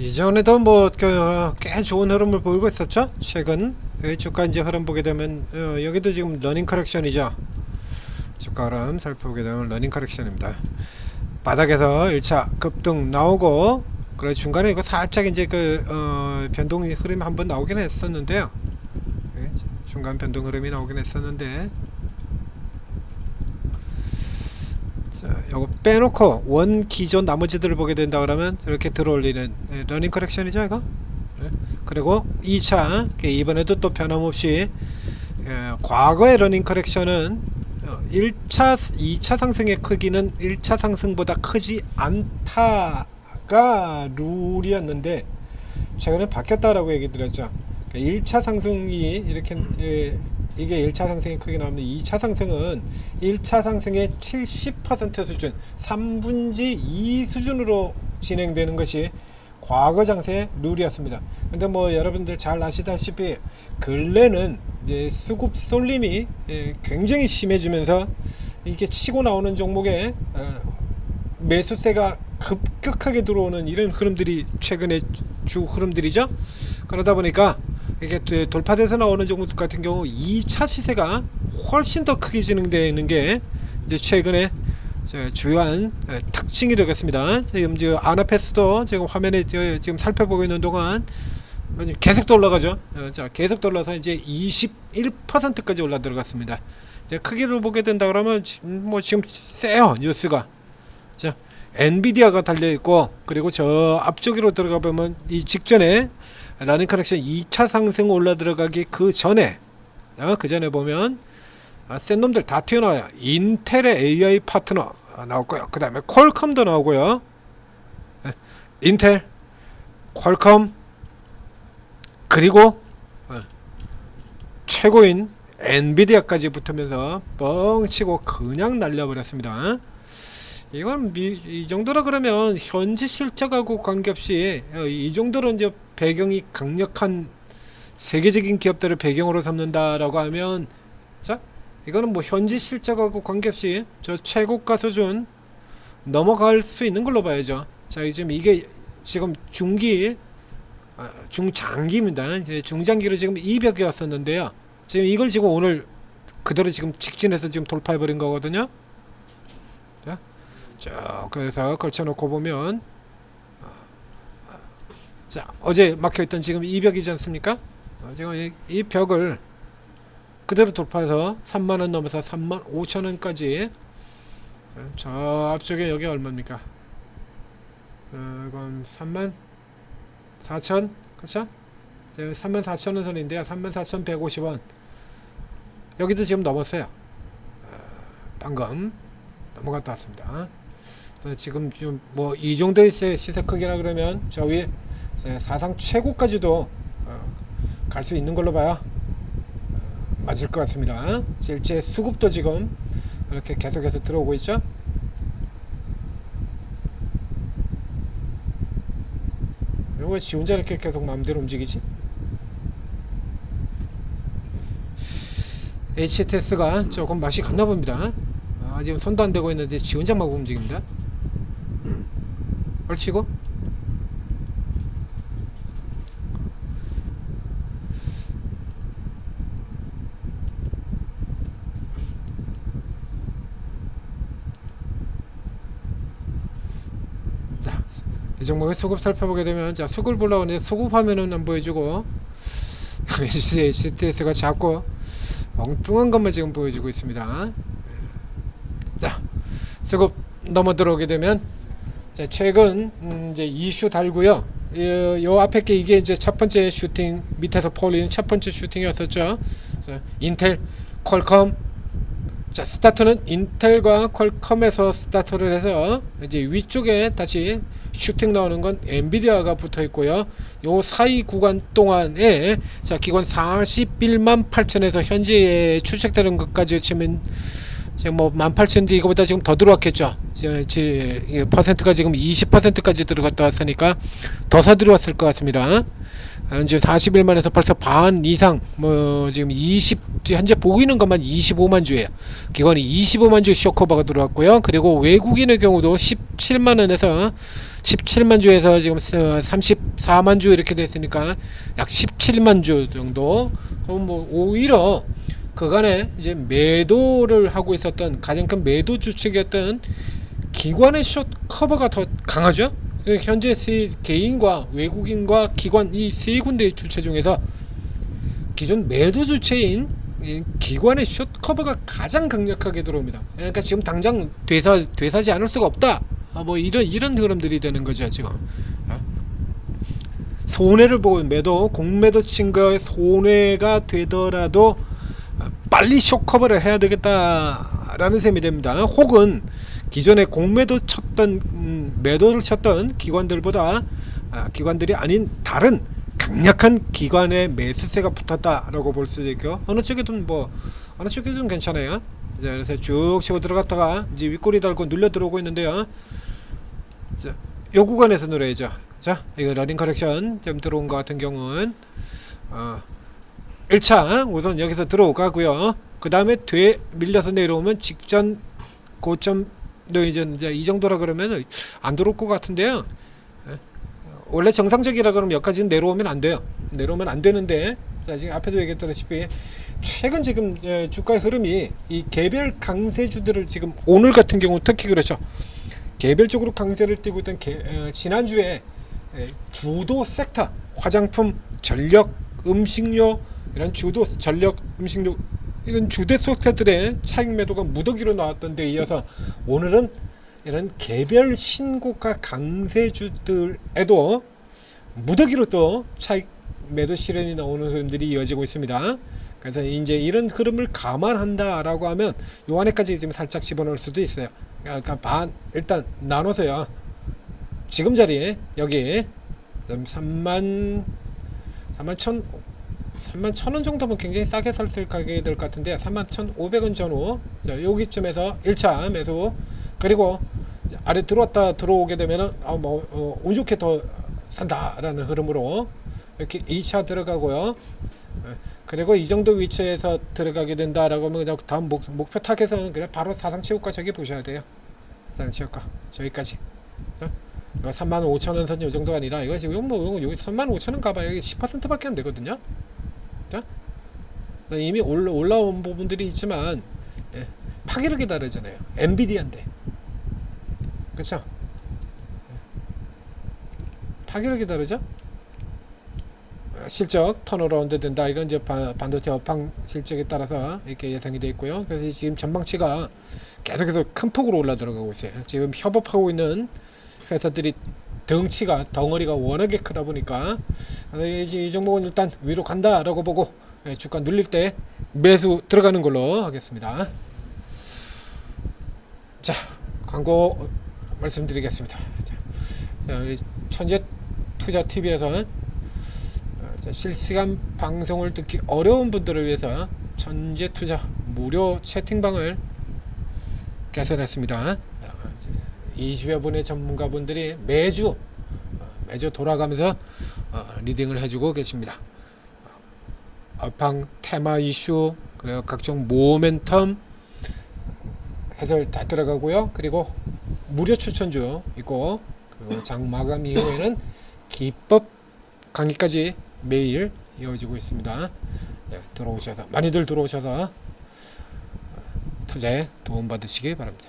이전에도 뭐 꽤 좋은 흐름을 보이고 있었죠. 최근 주가 이제 흐름 보게 되면 어, 여기도 지금 러닝 커렉션이죠. 주가 흐름 살펴보게 되면 러닝 커렉션입니다. 바닥에서 1차 급등 나오고 그래 중간에 이거 살짝 이제 그 어, 변동 흐름이 한번 나오긴 했었는데요. 예, 중간 변동 흐름이 나오긴 했었는데 자, 요거 빼놓고 원 기존 나머지들을 보게 된다 그러면 이렇게 들어올리는 예, 러닝 커렉션이죠 이거 예. 그리고 2차 이번에도 또 변함없이 예, 과거의 러닝 커렉션은 어, 1차 2차 상승의 크기는 1차 상승보다 크지 않다가 룰이었는데 최근에 바뀌었다라고 얘기 드렸죠 1차 상승이 이렇게 예, 이게 1차 상승이 크게 나오는데 2차 상승은 1차 상승의 70% 수준, 3분지 2 수준으로 진행되는 것이 과거 장세의 룰이었습니다. 근데 뭐 여러분들 잘 아시다시피 근래는 이제 수급 쏠림이 예, 굉장히 심해지면서 이게 치고 나오는 종목에 어, 매수세가 급격하게 들어오는 이런 흐름들이 최근의 주 흐름들이죠. 그러다 보니까 이게 또 돌파돼서 나오는 종목 같은 경우 2차 시세가 훨씬 더 크게 진행되는 게 이제 최근에 저 주요한 에, 특징이 되겠습니다. 지금 저 아나페스도 지금 화면에 저 지금 살펴보고 있는 동안 계속 더 올라가죠. 어, 자, 계속 더 올라서 이제 21%까지 올라 들어갔습니다. 이제 크기를 보게 된다 그러면 지금 뭐 지금 세요 뉴스가. 자, 엔비디아가 달려 있고 그리고 저 앞쪽으로 들어가 보면 이 직전에 라닝 커넥션 2차 상승 올라 들어가기 그 전에 어, 그 전에 보면 아, 센 놈들 다 튀어나와요. 인텔의 AI 파트너 아, 나올 거요. 그 다음에 퀄컴도 나오고요. 예, 인텔, 퀄컴 그리고 어, 최고인 엔비디아까지 붙으면서 뻥치고 그냥 날려버렸습니다. 이건 미, 이 정도라 그러면 현지 실적하고 관계없이 어, 이 정도로 이제 배경이 강력한 세계적인 기업들을 배경으로 삼는다라고 하면 자 이거는 뭐 현지 실적하고 관계없이 저 최고가 수준 넘어갈 수 있는 걸로 봐야죠. 자 지금 이게 지금 중기 아, 중장기입니다. 중장기로 지금 200이 왔었는데요. 지금 이걸 지금 오늘 그대로 지금 직진해서 지금 돌파해 버린 거거든요. 자, 쭉 그래서 걸쳐놓고 보면 어, 자 어제 막혀있던 지금 이 벽이지 않습니까? 어, 지금 이, 이 벽을 그대로 돌파해서 3만 원 넘어서 3만 5천 원까지 어, 저 앞쪽에 여기 얼마입니까? 어, 이건 3만 4천 그렇죠? 지금 3만 4천 원 선인데요. 3만 4천 150 원 여기도 지금 넘었어요. 어, 방금 넘어갔다 왔습니다. 그래서 지금 좀뭐이 정도의 시- 시세 크기라 그러면 저 위에 사상 최고까지도 어, 갈수 있는 걸로 봐요. 어, 맞을 것 같습니다. 실제 수급도 지금 이렇게 계속해서 들어오고 있죠. 왜지 혼자 이렇게 계속 마음대로 움직이지? HTS가 조금 맛이 갔나 봅니다. 아, 지금 손도 안 대고 있는데 지 혼자 막 움직입니다. 얼치고 자, 이 종목의 수급 살펴보게 되면 자 수급을 하는데 수급 화면은 안 보여주고 HTS가 자꾸 엉뚱한 것만 지금 보여주고 있습니다. 자, 수급 넘어 들어오게 되면 자, 최근 음, 이제 이슈 달고요. 요, 요 앞에 게 이게 이제 첫 번째 슈팅 밑에서 폴린 첫 번째 슈팅이었었죠. 자, 인텔, 퀄컴. 자, 스타트는 인텔과 퀄컴에서 스타트를 해서 이제 위쪽에 다시 슈팅 나오는 건 엔비디아가 붙어 있고요. 요 사이 구간 동안에 자 기관 41만 8천에서 현재 추측되는 것까지 치면 지금 뭐 18,000인데 이거보다 지금 더 들어왔겠죠. 지, 지, 이게 퍼센트가 지금 20%까지 들어갔다 왔으니까 더 사들어왔을 것 같습니다. 아, 이제 41만에서 벌써 반 이상 뭐 지금 20 현재 보이는 것만 25만 주예요. 기관이 25만 주 쇼커버가 들어왔고요. 그리고 외국인의 경우도 17만 원에서 17만 주에서 지금 34만 주 이렇게 됐으니까 약 17만 주 정도. 그럼 뭐 오히려 그간에 이제 매도를 하고 있었던 가장 큰 매도 주축이었던 기관의 숏 커버가 더 강하죠. 그 현재 세 개인과 외국인과 기관 이 세 군데의 주체 중에서 기존 매도 주체인 이 기관의 숏 커버가 가장 강력하게 들어옵니다. 그러니까 지금 당장 되사 되사지 않을 수가 없다. 아, 뭐 이런 이런 흐름들이 되는 거죠 지금. 아. 손해를 보고 매도 공매도 친 거에 손해가 되더라도 아, 빨리 숏 커버를 해야 되겠다라는 셈이 됩니다. 혹은 기존에 공매도 쳤던 음, 매도를 쳤던 기관들보다 아, 기관들이 아닌 다른 강력한 기관의 매수세가 붙었다라고 볼 수도 있고 어느 쪽이든 뭐 어느 쪽이든 괜찮아요. 자, 그래서 쭉 치고 들어갔다가 이제 윗꼬리 달고 눌려 들어오고 있는데요. 자, 요 구간에서 노려야죠. 자, 이거 러닝 커렉션 좀 들어온 것 같은 경우는 어, 1차 우선 여기서 들어오가고요. 그 다음에 뒤에 밀려서 내려오면 직전 고점 도 이제, 이 정도라 그러면 안 들어올 것 같은데요. 예. 원래 정상적이라 그러면 여기까지는 내려오면 안 돼요. 내려오면 안 되는데 자 지금 앞에도 얘기했다시피 최근 지금 예, 주가의 흐름이 이 개별 강세주들을 지금 오늘 같은 경우 특히 그렇죠. 개별적으로 강세를 띠고 있던 개, 어, 지난주에 예, 주도 섹터 화장품, 전력, 음식료 이런 주도 전력, 음식료 이런 주대 섹터들의 차익 매도가 무더기로 나왔던 데 이어서 오늘은 이런 개별 신고가 강세주들에도 무더기로 또 차익 매도 실현이 나오는 흐름들이 이어지고 있습니다. 그래서 이제 이런 흐름을 감안한다라고 하면 요 안에까지 지금 살짝 집어넣을 수도 있어요. 그러니까 반 일단 나눠서요. 지금 자리에 여기 3만 3만 천 3만 천원 정도면 굉장히 싸게 살수 있게 될것 같은데 3만 천 오백 원 전후 자, 여기쯤에서 1차 매수 그리고 아래 들어왔다 들어오게 되면은 아, 뭐 어, 운 좋게 더 산다라는 흐름으로 이렇게 2차 들어가고요. 예, 그리고 이 정도 위치에서 들어가게 된다라고 하면 그냥 다음 목, 목표 타겟은 그냥 바로 사상 체육과 저기 보셔야 돼요. 사상 체육과 저기까지. 자, 이거 3만 5천 원 선이 정도가 아니라 이거 지금 뭐 여기 3만 5천 원 가봐요. 여기 10%밖에 안 되거든요. 자, 그래서 이미 올라, 올라온 부분들이 있지만 예, 파괴력이 다르잖아요. 엔비디아인데, 그렇죠? 파괴력이 다르죠? 어, 실적 턴어라운드 된다. 이건 이제 바- 반도체 업황 실적에 따라서 이렇게 예상이 돼 있고요. 그래서 지금 전망치가 계속해서 큰 폭으로 올라 들어가고 있어요. 지금 협업하고 있는 회사들이 덩치가 덩어리가 워낙에 크다 보니까 이, 이 종목은 일단 위로 간다라고 보고 예, 주가 눌릴 때 매수 들어가는 걸로 하겠습니다. 자 광고 말씀드리겠습니다. 자, 자 우리 천재 투자 TV에서는 자, 실시간 방송을 듣기 어려운 분들을 위해서 천재 투자 무료 채팅방을 개설했습니다. 20여 분의 전문가분들이 매주 어, 매주 돌아가면서 어, 리딩을 해주고 계십니다. 업황 테마 이슈 그리고 각종 모멘텀 해설 다 들어가고요. 그리고 무료 추천주 있고 그리고 장 마감 이후에는 기법 강의까지 매일 이어지고 있습니다. 예, 들어오셔서 많이들 들어오셔서 어, 투자에 도움 받으시기 바랍니다.